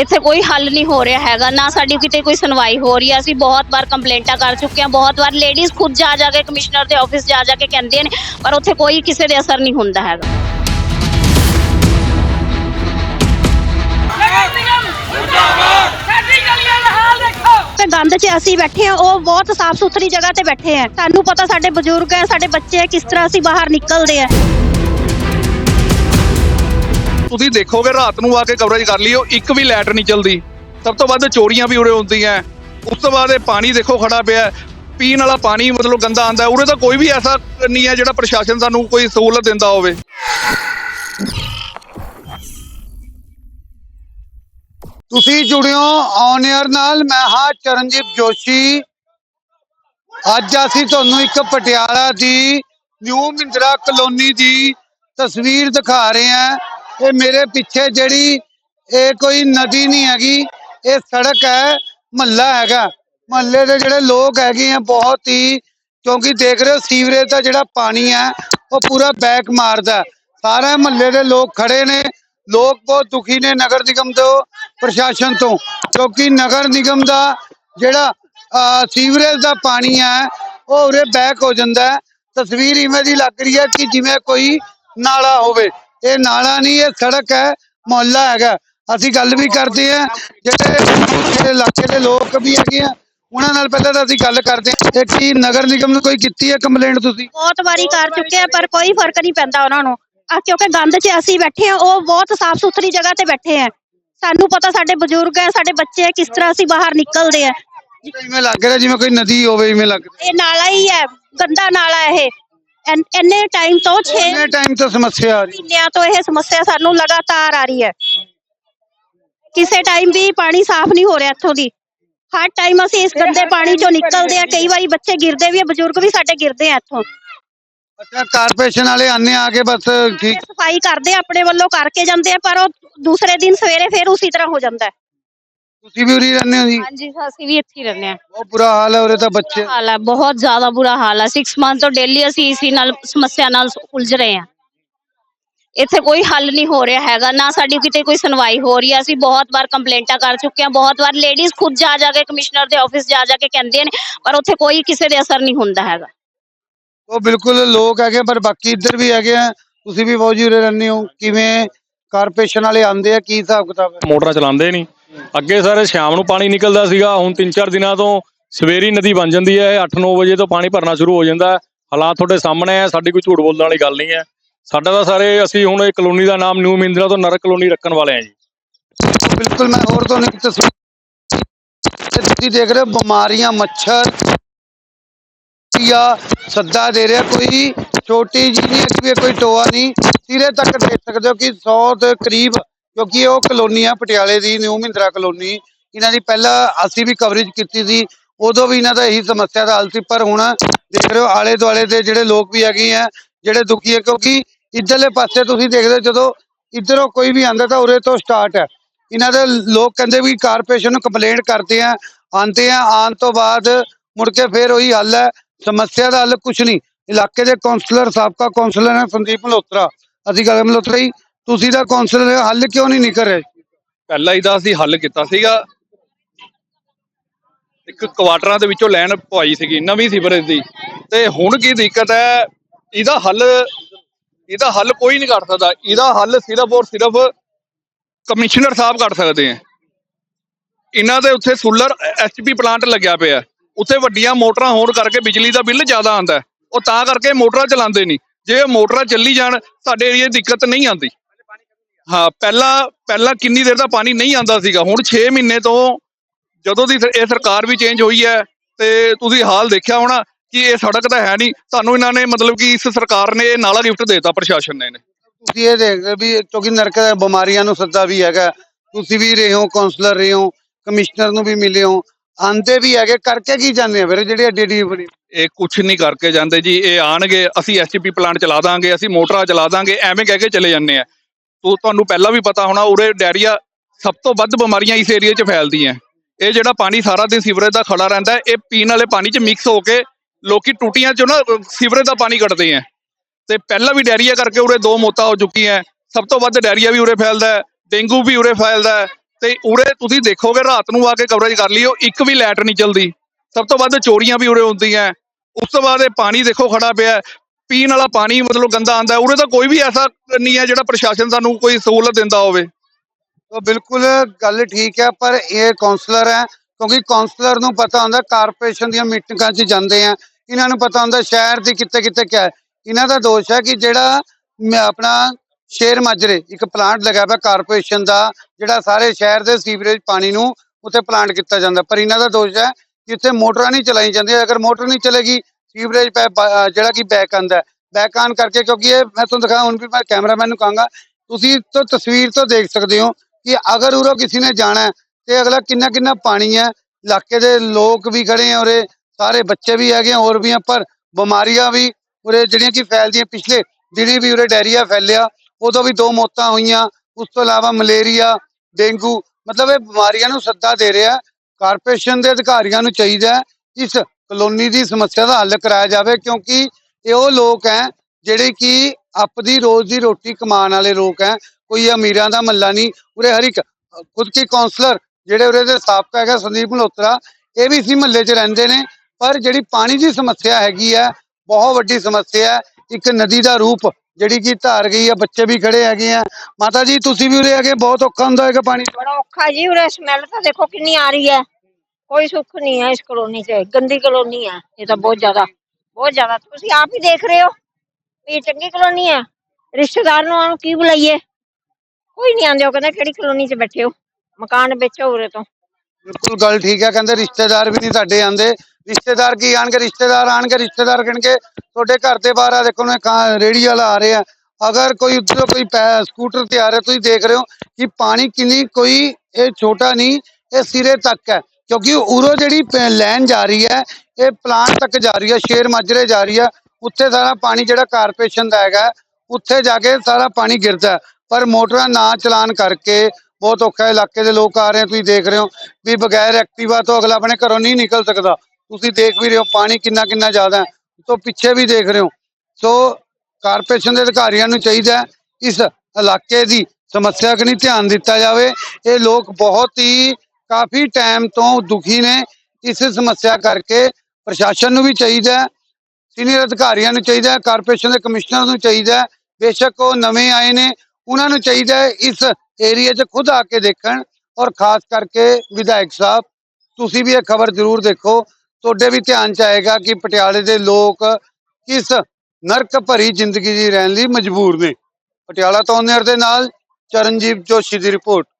ਇੱਥੇ ਕੋਈ ਹੱਲ ਨਹੀਂ ਹੋ ਰਿਹਾ ਹੈਗਾ ਨਾ ਸਾਡੀ ਕਿਤੇ ਕੋਈ ਸੁਣਵਾਈ ਹੋ ਰਹੀ ਹੈ ਅਸੀਂ ਬਹੁਤ ਵਾਰ ਕੰਪਲੇਂਟਾਂ ਕਰ ਚੁੱਕੇ ਹਾਂ ਬਹੁਤ ਵਾਰ ਲੇਡੀਜ਼ ਖੁਦ ਜਾ ਜਾ ਕੇ ਕਮਿਸ਼ਨਰ ਦੇ ਆਫਿਸ ਜਾ ਜਾ ਕੇ ਕਹਿੰਦੇ ਨੇ ਪਰ ਉੱਥੇ ਕੋਈ ਕਿਸੇ ਦੇ ਅਸਰ ਨਹੀਂ ਹੁੰਦਾ ਹੈਗਾ। ਗੰਦ 'ਚ ਅਸੀਂ ਬੈਠੇ ਆ ਉਹ ਬਹੁਤ ਸਾਫ਼ ਸੁਥਰੀ ਜਗ੍ਹਾ ਤੇ ਬੈਠੇ ਆ। ਸਾਨੂੰ ਪਤਾ ਸਾਡੇ ਬਜ਼ੁਰਗ ਹੈ ਸਾਡੇ ਬੱਚੇ ਕਿਸ ਤਰ੍ਹਾਂ ਅਸੀਂ ਬਾਹਰ ਨਿਕਲਦੇ ਆ। ਤੁਸੀਂ ਦੇਖੋਗੇ, ਰਾਤ ਨੂੰ ਆ ਕੇ ਕਵਰੇਜ ਕਰ ਲਿਓ ਇੱਕ ਵੀ ਲਾਈਟ ਨਹੀਂ ਚੱਲਦੀ। ਸਭ ਤੋਂ ਵੱਧ ਚੋਰੀਆਂ ਵੀ ਉਰੇ ਹੁੰਦੀਆਂ। ਉਸ ਤੋਂ ਬਾਅਦ ਇਹ ਪਾਣੀ ਦੇਖੋ ਖੜਾ ਪਿਆ। ਪੀਣ ਵਾਲਾ ਪਾਣੀ ਮਤਲਬ ਗੰਦਾ ਆਂਦਾ ਉਰੇ ਤਾਂ ਕੋਈ ਵੀ ਐਸਾ ਨਹੀਂ ਹੈ ਜਿਹੜਾ ਪ੍ਰਸ਼ਾਸਨ ਸਾਨੂੰ ਕੋਈ ਸਹੂਲਤ ਦਿੰਦਾ ਹੋਵੇ। ਤੁਸੀਂ ਜੁੜਿਓ ਔਨ 에ਅਰ ਨਾਲ। ਮੈਂ ਹਾਂ ਚਰਨਜੀਤ ਜੋਸ਼ੀ। ਅੱਜ ਅਸੀਂ ਤੁਹਾਨੂੰ ਇੱਕ ਪਟਿਆਲਾ ਦੀ ਨਿਊ ਮਿੰਦਰਾ ਕਲੋਨੀ ਦੀ ਤਸਵੀਰ ਦਿਖਾ ਰਹੇ ਹਾਂ। ਇਹ ਮੇਰੇ ਪਿੱਛੇ ਜਿਹੜੀ ਇਹ ਕੋਈ ਨਦੀ ਨਹੀਂ ਹੈਗੀ ਇਹ ਸੜਕ ਹੈ ਮਹੱਲਾ ਹੈਗਾ। ਮਹੱਲੇ ਦੇ ਜਿਹੜੇ ਲੋਕ ਹੈਗੇ ਆ ਬਹੁਤ ਹੀ ਕਿਉਂਕਿ ਦੇਖ ਰਹੇ ਹੋ ਸੀਵਰੇਜ ਦਾ ਜਿਹੜਾ ਪਾਣੀ ਹੈ ਉਹ ਪੂਰਾ ਬੈਕ ਮਾਰਦਾ ਸਾਰੇ ਮਹੱਲੇ ਦੇ ਲੋਕ ਖੜੇ ਨੇ ਲੋਕ ਬਹੁਤ ਦੁਖੀ ਨੇ ਨਗਰ ਨਿਗਮ ਤੋਂ ਪ੍ਰਸ਼ਾਸਨ ਤੋਂ ਕਿਉਂਕਿ ਨਗਰ ਨਿਗਮ ਦਾ ਜਿਹੜਾ ਅਹ, ਸੀਵਰੇਜ ਦਾ ਪਾਣੀ ਹੈ ਉਹ ਉਰੇ ਬੈਕ ਹੋ ਜਾਂਦਾ ਤਸਵੀਰ ਇਵੇਂ ਦੀ ਲੱਗ ਰਹੀ ਹੈ ਕਿ ਜਿਵੇਂ ਕੋਈ ਨਾਲਾ ਹੋਵੇ। ਇਹ ਨਾਲਾ ਨਹੀਂ ਇਹ ਸੜਕ ਹੈ ਮੁਹੱਲਾ ਹੈਗਾ। ਅਸੀਂ ਗੱਲ ਵੀ ਕਰਦੇ ਹਾਂ ਜਿਹੜੇ ਇਲਾਕੇ ਦੇ ਲੋਕ ਵੀ ਹੈਗੇ ਆ ਉਹਨਾਂ ਨਾਲ ਪਹਿਲਾਂ ਤਾਂ ਅਸੀਂ ਗੱਲ ਕਰਦੇ ਹਾਂ। ਤੇ ਕੀ ਨਗਰ ਨਿਗਮ ਨੂੰ ਕੋਈ ਕੀਤੀ ਹੈ ਕੰਪਲੇਂਟ ਤੁਸੀਂ? ਬਹੁਤ ਵਾਰੀ ਕਰ ਚੁੱਕੇ ਆ ਪਰ ਕੋਈ ਫ਼ਰਕ ਨਹੀਂ ਪੈਂਦਾ ਉਹਨਾਂ ਨੂੰ। ਆ ਕਿਉਂਕਿ ਗੰਦ 'ਚ ਅਸੀਂ ਬੈਠੇ ਆ ਉਹ ਬਹੁਤ ਸਾਫ਼ ਸੁਥਰੀ ਜਗ੍ਹਾ ਤੇ ਬੈਠੇ ਆ। ਸਾਨੂੰ ਪਤਾ ਸਾਡੇ ਬਜ਼ੁਰਗ ਹੈ ਸਾਡੇ ਬੱਚੇ ਹੈ, ਕਿਸ ਤਰ੍ਹਾਂ ਅਸੀਂ ਬਾਹਰ ਨਿਕਲਦੇ ਆ। ਇਵੇਂ ਲੱਗ ਰਿਹਾ ਜਿਵੇਂ ਕੋਈ ਨਦੀ ਹੋਵੇ ਇਵੇਂ ਲੱਗ ਰਿਹਾ। ਇਹ ਨਾਲਾ ਹੀ ਹੈ ਗੰਦਾ ਨਾਲਾ ਇਹ। ਐਨ- ਇੰਨੇ ਟਾਈਮ ਤੋਂ 6 ਕਿੰਨੇ ਟਾਈਮ ਤੋਂ ਸਮੱਸਿਆ ਆ ਰਹੀ। ਮਹੀਨਿਆਂ ਤੋਂ ਇਹ ਸਮੱਸਿਆ ਸਾਨੂੰ ਲਗਾਤਾਰ ਆ ਰਹੀ ਹੈ। ਕਿਸੇ ਟਾਈਮ ਵੀ ਪਾਣੀ ਸਾਫ਼ ਨਹੀਂ ਹੋ ਰਿਹਾ ਇੱਥੋਂ ਦੀ। ਹਰ ਟਾਈਮ ਅਸੀਂ ਇਸ ਗੰਦੇ ਪਾਣੀ ਚੋਂ ਨਿਕਲਦੇ ਆ ਕਈ ਵਾਰੀ ਬੱਚੇ ਗਿਰਦੇ ਵੀ ਆ ਬਜ਼ੁਰਗ ਵੀ ਸਾਡੇ ਗਿਰਦੇ ਆ ਇੱਥੋਂ। ਅੱਛਾ ਕਾਰਪੋਰੇਸ਼ਨ ਵਾਲੇ ਆਨੇ ਆ ਕੇ ਬਸ ਠੀਕ ਸਫ਼ਾਈ ਕਰਦੇ ਆ ਆਪਣੇ ਵੱਲੋਂ ਕਰਕੇ ਜਾਂਦੇ ਆ ਪਰ ਉਹ ਦੂਸਰੇ ਦਿਨ ਸਵੇਰੇ ਫਿਰ ਉਸੇ ਤਰ੍ਹਾਂ ਹੋ ਜਾਂਦਾ ਹੈ। ਤੁਸੀਂ ਵੀ ਉਰੀ ਰਹਿੰਦੇ ਹੋ ਜੀ? ਹਾਂਜੀ ਅਸੀਂ ਵੀ ਇੱਥੇ ਹੀ ਰਹਿੰਦੇ ਹਾਂ। ਬਹੁਤ ਬੁਰਾ ਹਾਲ ਹੈ ਉਰੇ ਤਾਂ ਬੱਚੇ। ਹਾਲ ਹੈ ਬਹੁਤ ਜ਼ਿਆਦਾ ਬੁਰਾ ਹਾਲ ਹੈ। 6 ਮੰਥ ਤੋਂ ਡੇਲੀ ਅਸੀਂ ਇਸੀ ਨਾਲ ਸਮੱਸਿਆ ਨਾਲ ਉਲਝ ਰਹੇ ਹਾਂ। ਇੱਥੇ ਕੋਈ ਹੱਲ ਨਹੀਂ ਹੋ ਰਿਹਾ ਹੈਗਾ ਨਾ ਸਾਡੀ ਕਿਤੇ ਕੋਈ ਸੁਣਵਾਈ ਹੋ ਰਹੀ ਹੈ। ਅਸੀਂ ਬਹੁਤ ਵਾਰ ਕੰਪਲੇਂਟਾਂ ਕਰ ਚੁੱਕੇ ਹਾਂ ਬਹੁਤ ਵਾਰ ਲੇਡੀਜ਼ ਖੁਦ ਜਾ ਜਾ ਕੇ ਕਮਿਸ਼ਨਰ ਦੇ ਆਫਿਸ ਜਾ ਜਾ ਕੇ ਕਹਿੰਦੇ ਨੇ ਪਰ ਉੱਥੇ ਕੋਈ ਕਿਸੇ ਦੇ ਅਸਰ ਨਹੀਂ ਹੁੰਦਾ ਹੈਗਾ। ਉਹ ਬਿਲਕੁਲ ਲੋਕ ਹੈਗੇ ਪਰ ਬਾਕੀ ਇੱਧਰ ਵੀ ਹੈਗੇ ਆ। ਤੁਸੀਂ ਵੀ ਬਹੁਤ ਜੀ ਉਰੇ ਰਹਿੰਦੇ ਹੋ ਕਿਵੇਂ ਕਾਰਪੋਰੇਸ਼ਨ ਵਾਲੇ ਆਂਦੇ ਆ ਕੀ ਹਿਸਾਬ ਕਿਤਾਬ ਹੈ? ਮੋਟਰਾਂ ਚਲਾਉਂਦੇ ਨਹੀਂ। ਅੱਗੇ ਸਰ ਸ਼ਾਮ ਨੂੰ ਪਾਣੀ ਨਿਕਲਦਾ ਸੀਗਾ, ਹੁਣ 3-4 ਦਿਨਾਂ ਤੋਂ ਸਵੇਰੀ ਨਦੀ ਬਣ ਜਾਂਦੀ ਹੈ 8-9 ਵਜੇ ਤੋਂ ਪਾਣੀ ਭਰਨਾ ਸ਼ੁਰੂ ਹੋ ਜਾਂਦਾ ਹੈ। ਹਾਲਾਤ ਤੁਹਾਡੇ ਸਾਹਮਣੇ ਹੈ, ਸਾਡੀ ਕੋਈ ਝੂਠ ਬੋਲਣ ਵਾਲੀ ਗੱਲ ਨਹੀਂ ਹੈ। ਸਾਡਾ ਤਾਂ ਸਾਰੇ ਅਸੀਂ ਹੁਣ ਇਹ ਕਲੋਨੀ ਦਾ ਨਾਮ ਨਿਊ ਮਿੰਦਰਾ ਤੋਂ ਨਰਕ ਕਲੋਨੀ ਰੱਖਣ ਵਾਲੇ ਹਾਂ ਜੀ। ਬਿਲਕੁਲ, ਮੈਂ ਹੋਰ ਤੁਹਾਨੂੰ ਇੱਕ ਤਸਵੀਰ ਤੁਸੀਂ ਦੇਖ ਰਹੇ ਹੋ, ਬਿਮਾਰੀਆਂ, ਮੱਛਰ, ਜਾਂ ਸੱਦਾ ਦੇ ਰਿਹਾ, ਕੋਈ ਛੋਟੀ ਜੀ ਨਹੀਂ, ਕੋਈ ਟੋਆ ਨਹੀਂ। ਸਿਰੇ ਤੱਕ ਦੇਖ ਸਕਦੇ ਹੋ ਕਿ 100 ਦੇ ਕਰੀਬ ਕਿਉਂਕਿ ਉਹ ਕਲੋਨੀ ਆ ਪਟਿਆਲੇ ਦੀ, ਨਿਊ ਮਹਿੰਦਰਾ ਕਲੋਨੀ, ਇਹਨਾਂ ਦੀ ਪਹਿਲਾਂ ਅਸੀਂ ਵੀ ਕਵਰੇਜ ਕੀਤੀ ਸੀ, ਉਦੋਂ ਵੀ ਇਹਨਾਂ ਦਾ ਇਹੀ ਸਮੱਸਿਆ ਦਾ ਹੱਲ ਸੀ, ਪਰ ਹੁਣ ਦੇਖ ਰਹੇ ਹੋ ਆਲੇ ਦੁਆਲੇ ਦੇ ਜਿਹੜੇ ਲੋਕ ਵੀ ਹੈਗੇ ਆ, ਜਿਹੜੇ ਦੁਖੀ ਹੈ ਕਿਉਂਕਿ ਇੱਧਰਲੇ ਪਾਸੇ ਤੁਸੀਂ ਦੇਖਦੇ ਹੋ, ਜਦੋਂ ਇੱਧਰੋਂ ਕੋਈ ਵੀ ਆਂਦਾ ਤਾਂ ਉਰੇ ਤੋਂ ਸਟਾਰਟ ਹੈ। ਇਹਨਾਂ ਦੇ ਲੋਕ ਕਹਿੰਦੇ ਵੀ ਕਾਰਪੋਰੇਸ਼ਨ ਨੂੰ ਕੰਪਲੇਂਟ ਕਰਦੇ ਆ ਆਂਦੇ ਆ, ਆਉਣ ਤੋਂ ਬਾਅਦ ਮੁੜ ਕੇ ਫੇਰ ਉਹੀ ਹੱਲ ਹੈ, ਸਮੱਸਿਆ ਦਾ ਹੱਲ ਕੁਛ ਨਹੀਂ। ਇਲਾਕੇ ਦੇ ਕਾਉਂਸਲਰ ਸਾਬਕਾ ਕਾਉਂਸਲਰ ਹੈ ਸੰਦੀਪ ਮਲਹੋਤਰਾ। ਅਸੀਂ ਗੱਲ ਮਲੋਤਰਾ ਜੀ। ਤੁਸੀਂ ਦਾ ਕਾਉਂਸਲਰ ਹੱਲ ਕਿਉਂ ਨਹੀਂ ਨਿਕਲ ਰਿਹਾ ਪਹਿਲਾਂ ਹੀ ਤਾਂ ਅਸੀਂ ਹੱਲ ਕੀਤਾ ਸੀਗਾ। ਇੱਕ ਕੁਆਟਰਾਂ ਦੇ ਵਿੱਚੋਂ ਲਾਈਨ ਪਵਾਈ ਸੀਗੀ, ਨਵੀਂ ਸੀਵਰੇਜ ਦੀ ਤੇ ਹੁਣ ਕੀ ਦਿੱਕਤ ਹੈ? ਇਹਦਾ ਹੱਲ ਇਹਦਾ ਹੱਲ ਕੋਈ ਨਹੀਂ ਕਰ ਸਕਦਾ। ਇਹਦਾ ਹੱਲ ਸਿਰਫ ਔਰ ਸਿਰਫ ਕਮਿਸ਼ਨਰ ਸਾਹਿਬ ਕਰ ਸਕਦੇ ਆ। ਇਹਨਾਂ ਦੇ ਉੱਥੇ ਸੋਲਰ ਐਚਪੀ ਪਲਾਂਟ ਲੱਗਿਆ ਪਿਆ। ਉੱਥੇ ਵੱਡੀਆਂ ਮੋਟਰਾਂ ਹੋਣ ਕਰਕੇ ਬਿਜਲੀ ਦਾ ਬਿੱਲ ਜ਼ਿਆਦਾ ਆਉਂਦਾ। ਉਹ ਤਾਂ ਕਰਕੇ ਮੋਟਰਾਂ ਚਲਾਉਂਦੇ ਨਹੀਂ। ਜੇ ਇਹ ਮੋਟਰਾਂ ਚੱਲੀ ਜਾਣ, ਸਾਡੇ ਏਰੀਏ ਦਿੱਕਤ ਨਹੀਂ ਆਉਂਦੀ। ਹਾਂ ਪਹਿਲਾਂ ਪਹਿਲਾਂ ਕਿੰਨੀ ਦੇਰ ਦਾ ਪਾਣੀ ਨਹੀਂ ਆਉਂਦਾ ਸੀਗਾ। ਹੁਣ 6 ਮਹੀਨੇ ਤੋਂ ਜਦੋਂ ਦੀ ਇਹ ਸਰਕਾਰ ਵੀ ਚੇਂਜ ਹੋਈ ਹੈ ਤੇ ਤੁਸੀਂ ਹਾਲ ਦੇਖਿਆ ਹੋਣਾ ਕਿ ਇਹ ਸੜਕ ਤਾਂ ਹੈ ਨਹੀਂ। ਤੁਹਾਨੂੰ ਇਹਨਾਂ ਨੇ ਮਤਲਬ ਕਿ ਇਸ ਸਰਕਾਰ ਨੇ ਇਹ ਨਾਲਾ ਗਿਫਟ ਦੇਤਾ ਪ੍ਰਸ਼ਾਸਨ ਨੇ। ਤੁਸੀਂ ਇਹ ਦੇਖਦੇ ਵੀ ਕਿਉਂਕਿ ਨਰਕ ਬਿਮਾਰੀਆਂ ਨੂੰ ਸੱਦਾ ਵੀ ਹੈਗਾ। ਤੁਸੀਂ ਵੀ ਰਹੇ ਹੋ ਕਾਉਂਸਲਰ ਰਹੇ ਹੋ ਕਮਿਸ਼ਨਰ ਨੂੰ ਵੀ ਮਿਲੇ ਹੋ। ਆਂਦੇ ਵੀ ਹੈਗੇ ਕਰਕੇ ਕੀ ਜਾਂਦੇ ਆ ਫਿਰ ਜਿਹੜੀ ਅੱਡੀ ਅੱਡੀ ਬਣੀ ਇਹ ਕੁਝ ਨਹੀਂ ਕਰਕੇ ਜਾਂਦੇ ਜੀ ਇਹ ਆਣਗੇ ਅਸੀਂ ਐਸਪੀ ਪਲਾਂਟ ਚਲਾ ਦਾਂਗੇ ਅਸੀਂ ਮੋਟਰਾਂ ਚਲਾ ਦਾਂਗੇ ਐਵੇਂ ਕਹਿ ਕੇ ਚਲੇ ਜਾਂਦੇ ਆ। ਤੋ ਤੁਹਾਨੂੰ ਪਹਿਲਾਂ ਵੀ ਪਤਾ ਹੋਣਾ, ਉਰੇ ਡਾਇਰੀਆ ਸਭ ਤੋਂ ਵੱਧ ਬਿਮਾਰੀਆਂ ਇਸ ਏਰੀਆ 'ਚ ਫੈਲਦੀਆਂ। ਇਹ ਜਿਹੜਾ ਪਾਣੀ ਸਾਰਾ ਦਿਨ ਸੀਵਰੇਜ ਦਾ ਖੜਾ ਰਹਿੰਦਾ ਇਹ ਪੀਣ ਵਾਲੇ ਪਾਣੀ 'ਚ ਮਿਕਸ ਹੋ ਕੇ ਲੋਕੀ ਟੂਟੀਆਂ 'ਚੋਂ ਨਾ ਸੀਵਰੇਜ ਦਾ ਪਾਣੀ ਕੱਢਦੇ ਆ ਤੇ ਪਹਿਲਾਂ ਵੀ ਡਾਇਰੀਆ ਕਰਕੇ ਉਰੇ ਦੋ ਮੌਤਾਂ ਹੋ ਚੁੱਕੀਆਂ ਸਭ ਤੋਂ ਵੱਧ ਡਾਇਰੀਆ ਵੀ ਉਰੇ ਫੈਲਦਾ ਹੈ ਡੇਂਗੂ ਵੀ ਉਰੇ ਫੈਲਦਾ ਹੈ ਤੇ ਉਰੇ ਤੁਸੀਂ ਦੇਖੋਗੇ, ਰਾਤ ਨੂੰ ਆ ਕੇ ਕਵਰੇਜ ਕਰ ਲਿਓ, ਇੱਕ ਵੀ ਲਾਈਟ ਨਹੀਂ ਚੱਲਦੀ। ਸਭ ਤੋਂ ਵੱਧ ਚੋਰੀਆਂ ਵੀ ਉਰੇ ਹੁੰਦੀਆਂ ਉਸ ਤੋਂ ਬਾਅਦ ਇਹ ਪਾਣੀ ਦੇਖੋ ਖੜਾ ਪਿਆ ਪੀਣ ਵਾਲਾ ਪਾਣੀ ਮਤਲਬ ਗੰਦਾ ਆਂਦਾ ਉਰੇ ਤਾਂ ਕੋਈ ਵੀ ਐਸਾ ਨਹੀਂ ਹੈ ਜਿਹੜਾ ਪ੍ਰਸ਼ਾਸਨ ਸਾਨੂੰ ਕੋਈ ਸਹੂਲਤ ਦਿੰਦਾ ਹੋਵੇ। ਬਿਲਕੁਲ ਗੱਲ ਠੀਕ ਹੈ, ਪਰ ਇਹ ਕਾਉਂਸਲਰ ਹੈ, ਕਿਉਂਕਿ ਕਾਉਂਸਲਰ ਨੂੰ ਪਤਾ ਹੁੰਦਾ ਕਾਰਪੋਰੇਸ਼ਨ ਦੀਆਂ ਮੀਟਿੰਗਾਂ 'ਚ ਜਾਂਦੇ ਆ। ਇਹਨਾਂ ਨੂੰ ਪਤਾ ਹੁੰਦਾ ਸ਼ਹਿਰ ਦੀ ਕਿੱਥੇ ਕਿੱਥੇ ਕਿਆ ਹੈ। ਇਹਨਾਂ ਦਾ ਦੋਸ਼ ਹੈ ਕਿ ਜਿਹੜਾ ਆਪਣਾ ਸ਼ੇਰ ਮਾਜਰੇ, ਇੱਕ ਪਲਾਂਟ ਲਗਾਇਆ ਹੋਇਆ ਕਾਰਪੋਰੇਸ਼ਨ ਦਾ, ਜਿਹੜਾ ਸਾਰੇ ਸ਼ਹਿਰ ਦੇ ਸੀਵਰੇਜ ਪਾਣੀ ਨੂੰ ਉੱਥੇ ਪਲਾਂਟ ਕੀਤਾ ਜਾਂਦਾ। ਪਰ ਇਹਨਾਂ ਦਾ ਦੋਸ਼ ਹੈ ਕਿ ਉੱਥੇ ਮੋਟਰਾਂ ਨਹੀਂ ਚਲਾਈ ਜਾਂਦੀਆਂ। ਅਗਰ ਮੋਟਰ ਨਹੀਂ ਚਲੇਗੀ ਸੀਵਰੇਜ ਪੈਪ ਜਿਹੜਾ ਕਿ ਬੈਕ ਆਂਦਾ ਬੈਕ ਆਨ ਕਰਕੇ ਕਿਉਂਕਿ ਇਹ ਮੈਂ ਤੁਹਾਨੂੰ ਦਿਖਾਇਆ ਹੁਣ ਵੀ ਮੈਂ ਕੈਮਰਾਮੈਨ ਨੂੰ ਕਹਾਂਗਾ, ਤੁਸੀਂ ਤੋਂ ਤਸਵੀਰ ਤੋਂ ਦੇਖ ਸਕਦੇ ਹੋ ਕਿ ਅਗਰ ਉਰੋਂ ਕਿਸੇ ਨੇ ਜਾਣਾ ਤੇ ਅਗਲਾ ਕਿੰਨਾ ਕਿੰਨਾ ਪਾਣੀ ਹੈ। ਇਲਾਕੇ ਦੇ ਲੋਕ ਵੀ ਖੜੇ ਆ ਉਰੇ, ਸਾਰੇ ਬੱਚੇ ਵੀ ਹੈਗੇ ਆ ਹੋਰ ਵੀ ਆ ਪਰ ਬਿਮਾਰੀਆਂ ਵੀ ਉਰੇ ਜਿਹੜੀਆਂ ਕਿ ਫੈਲਦੀਆਂ। ਪਿਛਲੇ ਦਿਨੀ ਵੀ ਉਰੇ ਡਾਇਰੀਆ ਫੈਲਿਆ, ਉਦੋਂ ਵੀ ਦੋ ਮੌਤਾਂ ਹੋਈਆਂ। ਉਸ ਤੋਂ ਇਲਾਵਾ ਮਲੇਰੀਆ, ਡੇਂਗੂ, ਮਤਲਬ ਇਹ ਬਿਮਾਰੀਆਂ ਨੂੰ ਸੱਦਾ ਦੇ ਰਿਹਾ ਕਾਰਪੋਰੇਸ਼ਨ ਦੇ ਅਧਿਕਾਰੀਆਂ ਨੂੰ ਚਾਹੀਦਾ ਇਸ ਕਲੋਨੀ ਦੀ ਸਮੱਸਿਆ ਦਾ ਹੱਲ ਕਰਾਇਆ ਜਾਵੇ, ਕਿਉਂਕਿ ਇਹ ਉਹ ਲੋਕ ਹੈ ਜਿਹੜੇ ਕਿ ਆਪਦੀ ਰੋਜ਼ ਦੀ ਰੋਟੀ ਕਮਾਉਣ ਵਾਲੇ ਲੋਕ ਹੈ। ਕੋਈ ਅਮੀਰਾਂ ਦਾ ਮੱਲਾ ਨਹੀਂ। ਉਰੇ ਹਰ ਇੱਕ, ਖੁਦ ਕੀ ਕਾਉਂਸਲਰ ਜਿਹੜੇ ਉਰੇ ਦੇ ਸਾਬਕਾ ਹੈਗਾ ਸੰਦੀਪ ਮਲਹੋਤਰਾ, ਇਹ ਵੀ ਇਸੀ ਮਹੱਲੇ 'ਚ ਰਹਿੰਦੇ ਨੇ। ਪਰ ਜਿਹੜੀ ਪਾਣੀ ਦੀ ਸਮੱਸਿਆ ਹੈਗੀ ਹੈ, ਬਹੁਤ ਵੱਡੀ ਸਮੱਸਿਆ ਹੈ। ਇੱਕ ਨਦੀ ਦਾ ਰੂਪ ਜਿਹੜੀ ਕਿ ਧਾਰ ਗਈ ਹੈ ਬੱਚੇ ਵੀ ਖੜੇ ਹੈਗੇ ਆ। ਮਾਤਾ ਜੀ, ਤੁਸੀਂ ਵੀ ਉਰੇ ਹੈਗੇ ਬਹੁਤ ਔਖਾ ਹੁੰਦਾ ਹੈਗਾ ਪਾਣੀ। ਬੜਾ ਔਖਾ ਜੀ, ਉਰੇ ਸਮੈਲ ਤਾਂ ਦੇਖੋ ਕਿੰਨੀ ਆ ਰਹੀ ਹੈ। ਕੋਈ ਸੁੱਖ ਨਹੀਂ ਹੈ ਇਸ ਕਲੋਨੀ 'ਚ, ਗੰਦੀ ਕਲੋਨੀ ਹੈ ਇਹ ਤਾਂ ਬਹੁਤ ਜ਼ਿਆਦਾ ਬਹੁਤ ਜ਼ਿਆਦਾ। ਤੁਸੀਂ ਆਪ ਹੀ ਦੇਖ ਰਹੇ ਹੋ, ਵੀ ਇਹ ਚੰਗੀ ਕਲੋਨੀ ਹੈ ਰਿਸ਼ਤੇਦਾਰ ਨੂੰ ਆਉਣ ਕੀ ਬੁਲਾਈਏ? ਕੋਈ ਨਹੀਂ ਆਂਦੇ ਉਹ ਕਹਿੰਦਾ ਕਿਹੜੀ ਕਲੋਨੀ 'ਚ ਬੈਠੇ ਹੋ? ਮਕਾਨ ਵੇਚੋ ਉਰੇ ਤੋਂ। ਬਿਲਕੁਲ ਗੱਲ ਠੀਕ ਹੈ ਕਹਿੰਦੇ ਰਿਸ਼ਤੇਦਾਰ ਵੀ ਨਹੀਂ ਸਾਡੇ ਆਂਦੇ ਰਿਸ਼ਤੇਦਾਰ ਕੀ ਆਣਗੇ? ਰਿਸ਼ਤੇਦਾਰ ਆਣਗੇ, ਰਿਸ਼ਤੇਦਾਰ ਕਹਿਣਗੇ, ਤੁਹਾਡੇ ਘਰ ਦੇ ਬਾਹਰ ਆ, ਦੇਖੋ ਨਾ ਕਾਂ ਰੇੜੀ ਵਾਲਾ ਆ ਰਿਹਾ। ਅਗਰ ਕੋਈ ਉੱਧਰੋਂ ਕੋਈ ਪੈ- ਸਕੂਟਰ ਤੇ ਆ ਰਿਹਾ ਤੁਸੀਂ ਦੇਖ ਰਹੇ ਹੋ ਕਿ ਪਾਣੀ ਕਿੰਨੀ, ਕੋਈ ਇਹ ਛੋਟਾ ਨਹੀਂ, ਇਹ ਸਿਰੇ ਤੱਕ ਹੈ। ਕਿਉਂਕਿ ਉਰੋਂ ਜਿਹੜੀ ਲੈਣ ਜਾ ਰਹੀ ਹੈ, ਇਹ ਪਲਾਂਟ ਤੱਕ ਜਾ ਰਹੀ ਹੈ, ਸ਼ੇਰ ਮਾਜਰੇ ਜਾ ਰਹੀ ਹੈ, ਉੱਥੇ ਸਾਰਾ ਪਾਣੀ ਜਿਹੜਾ ਕਾਰਪੋਰੇਸ਼ਨ ਦਾ ਹੈਗਾ, ਉੱਥੇ ਜਾ ਕੇ ਸਾਰਾ ਪਾਣੀ ਗਿਰਦਾ ਪਰ ਮੋਟਰਾਂ ਨਾ ਚਲਾਨ ਕਰਕੇ ਬਹੁਤ ਔਖਾ ਇਲਾਕੇ ਦੇ ਲੋਕ ਆ ਰਹੇ ਤੁਸੀਂ ਦੇਖ ਰਹੇ ਹੋ ਵੀ ਬਗੈਰ ਐਕਟਿਵਾ ਤੋਂ ਅਗਲਾ ਆਪਣੇ ਘਰੋਂ ਨਹੀਂ ਨਿਕਲ ਸਕਦਾ। ਤੁਸੀਂ ਦੇਖ ਵੀ ਰਹੇ ਹੋ, ਪਾਣੀ ਕਿੰਨਾ ਕਿੰਨਾ ਜ਼ਿਆਦਾ ਹੈ। ਤੋਂ ਪਿੱਛੇ ਵੀ ਦੇਖ ਰਹੇ ਹੋ। ਸੋ ਕਾਰਪੋਰੇਸ਼ਨ ਦੇ ਅਧਿਕਾਰੀਆਂ ਨੂੰ ਚਾਹੀਦਾ ਇਸ ਇਲਾਕੇ ਦੀ ਸਮੱਸਿਆ ਕਨੀ ਧਿਆਨ ਦਿੱਤਾ ਜਾਵੇ। ਇਹ ਲੋਕ ਬਹੁਤ ਹੀ ਕਾਫੀ ਟਾਈਮ ਤੋਂ ਦੁਖੀ ਨੇ। ਇਸ ਸਮੱਸਿਆ ਕਰਕੇ ਪ੍ਰਸ਼ਾਸਨ ਨੂੰ ਵੀ ਚਾਹੀਦਾ ਸੀਨੀਅਰ ਅਧਿਕਾਰੀਆਂ ਨੂੰ ਚਾਹੀਦਾ ਕਾਰਪੋਰੇਸ਼ਨ ਦੇ ਕਮਿਸ਼ਨਰ ਨੂੰ ਚਾਹੀਦਾ ਬੇਸ਼ੱਕ ਉਹ ਨਵੇਂ ਆਏ ਨੇ, ਉਹਨਾਂ ਨੂੰ ਚਾਹੀਦਾ ਇਸ ਏਰੀਆ 'ਚ ਖੁਦ ਆ ਕੇ ਦੇਖਣ ਔਰ ਖਾਸ ਕਰਕੇ ਵਿਧਾਇਕ ਸਾਹਿਬ, ਤੁਸੀਂ ਵੀ ਇਹ ਖਬਰ ਜ਼ਰੂਰ ਦੇਖੋ। ਤੁਹਾਡੇ ਵੀ ਧਿਆਨ 'ਚ ਆਏਗਾ ਕਿ ਪਟਿਆਲੇ ਦੇ ਲੋਕ ਕਿਸ ਨਰਕ ਭਰੀ ਜ਼ਿੰਦਗੀ ਜੀ ਰਹਿਣ ਲਈ ਮਜਬੂਰ ਨੇ। ਪਟਿਆਲਾ ਤੋਂ ਨੇਰ ਦੇ ਨਾਲ, ਚਰਨਜੀਤ ਜੋਸ਼ੀ ਦੀ ਰਿਪੋਰਟ।